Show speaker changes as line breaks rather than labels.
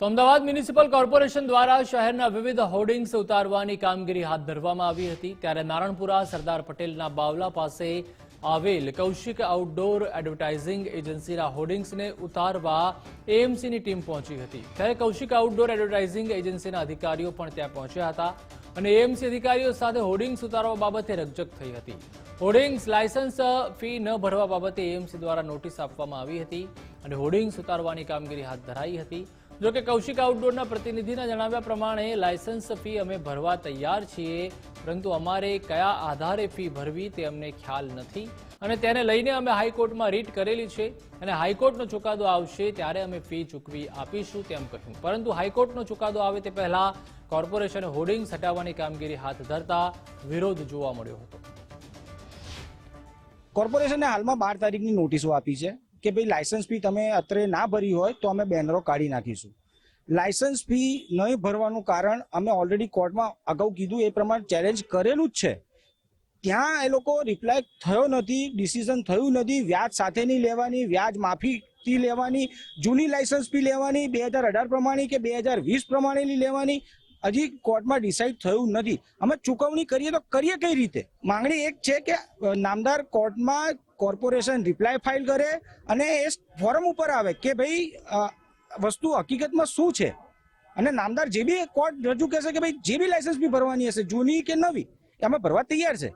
તો Ahmedabad municipal corporation દ્વારા શહેરના વિવિધ હોર્ડિંગ્સ ઉતારવાની કામગીરી હાથ ધરવામાં આવી હતી ત્યારે નારણપુરા સરદાર પટેલના બાવલા પાસે આવેલ કૌશિક આઉટડોર એડવર્ટાઇઝિંગ એજન્સીના હોર્ડિંગ્સને ઉતારવા એએમસીની ટીમ પહોંચી હતી. ત્યારે કૌશિક આઉટડોર એડવર્ટાઇઝિંગ એજન્સીના અધિકારીઓ પણ ત્યાં પહોંચ્યા હતા અને એએમસી અધિકારીઓ સાથે હોર્ડિંગ્સ ઉતારવા બાબતે રકજક થઈ હતી. હોર્ડિંગ્સ લાયસન્સ ફી ન ભરવા બાબતે એએમસી દ્વારા નોટિસ આપવામાં આવી હતી અને હોર્ડિંગ્સ ઉતારવાની કામગીરી હાથ ધરાઈ હતી. જો કે કૌશિક આઉટડોરના પ્રતિનિધિના જણાવ્યા પ્રમાણે લાયસન્સ ફી અમે ભરવા તૈયાર છીએ, પરંતુ અમારે કયા આધારે ફી ભરવી તે અમને ખ્યાલ નથી. અને તેને લઈને અમે હાઈકોર્ટમાં રીટ કરેલી છે અને હાઈકોર્ટનો ચુકાદો આવશે ત્યારે અમે ફી ચૂકવી આપીશું તેમ કહ્યું. પરંતુ હાઈકોર્ટનો ચુકાદો આવે તે પહેલા કોર્પોરેશને હોર્ડિંગ્સ હટાવવાની કામગીરી હાથ ધરતા વિરોધ જોવા મળ્યો હતો.
કોર્પોરેશને હાલમાં બાર તારીખની નોટિસો આપી છે. કે ભાઈ લાયસન્સ ફી તમે અત્રે ના ભરી હોય તો અમે બેનરો કાઢી નાખીશું. લાયસન્સ ફી નહીં ભરવાનું કારણ અમે ઓલરેડી કોર્ટમાં અગાઉ કીધું, એ પ્રમાણે ચેલેન્જ કરેલું જ છે. ત્યાં એ લોકો રિપ્લાય થયો નથી ડિસિઝન થયું નથી, વ્યાજ સાથેની લેવાની, વ્યાજ માફીથી લેવાની, જૂની લાયસન્સ ફી લેવાની, બે હજાર અઢાર પ્રમાણે કે બે હજાર વીસ પ્રમાણેની લેવાની, હજી કોર્ટમાં ડિસાઇડ થયું નથી. અમે ચૂકવણી કરીએ તો કરીએ કઈ રીતે? માંગણી એક છે કે નામદાર કોર્ટમાં કોર્પોરેશન રિપ્લાય ફાઇલ કરે અને એ ફોરમ ઉપર આવે કે ભાઈ વસ્તુ હકીકતમાં શું છે? અને નામદાર જે બી કોર્ટ રજૂ કહેશે કે ભાઈ, જે બી લાયસન્સ બી ભરવાની હશે, જૂની કે નવી અમે ભરવા તૈયાર છે.